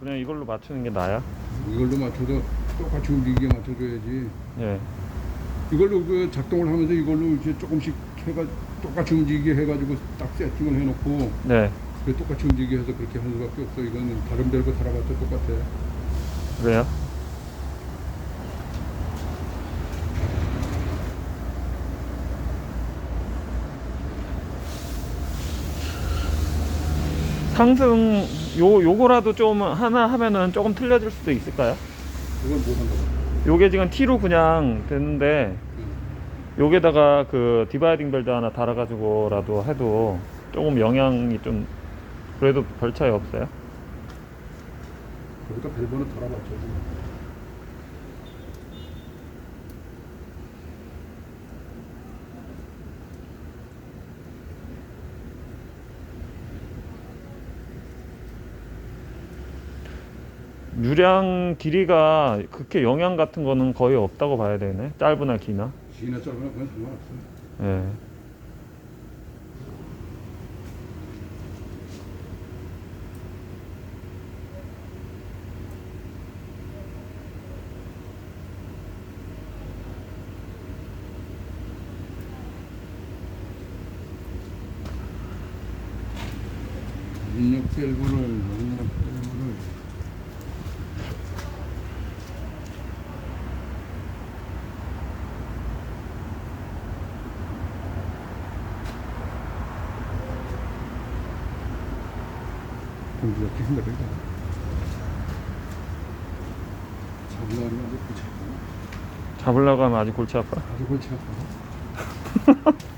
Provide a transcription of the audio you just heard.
그냥 이걸로 맞추는 게 나야? 이걸로 맞춰서 똑같이 움직이게 맞춰줘야지. 예. 이걸로 그 작동을 하면서 이걸로 이제 조금씩 해가 똑같이 움직이게 해가지고 딱 세팅을 해놓고 네. 그 똑같이 움직이게 해서 그렇게 하는 수밖에 없어. 이거는 다른 별거 살아봤자 똑같아. 그래요? 상승 요 요거라도 좀 하나 하면은 조금 틀려질 수도 있을까요? 그건 못 한다고. 요게 지금 T로 그냥 됐는데 응. 요게다가 그 디바이딩 벨트 하나 달아가지고라도 해도 조금 영향이 좀 그래도 별 차이 없어요? 그러니까 벨번은 달아봤죠. 유량 길이가 그렇게 영향 같은 거는 거의 없다고 봐야 되네. 짧으나 기나. 지나 짧으나 그건 상관없어. 예. 인력 벨번을 생각해 봐. 잡으려고 하면 아주 골치 아파. 잡으려고 하면 아직 골치 아파. 아주 골치 아파.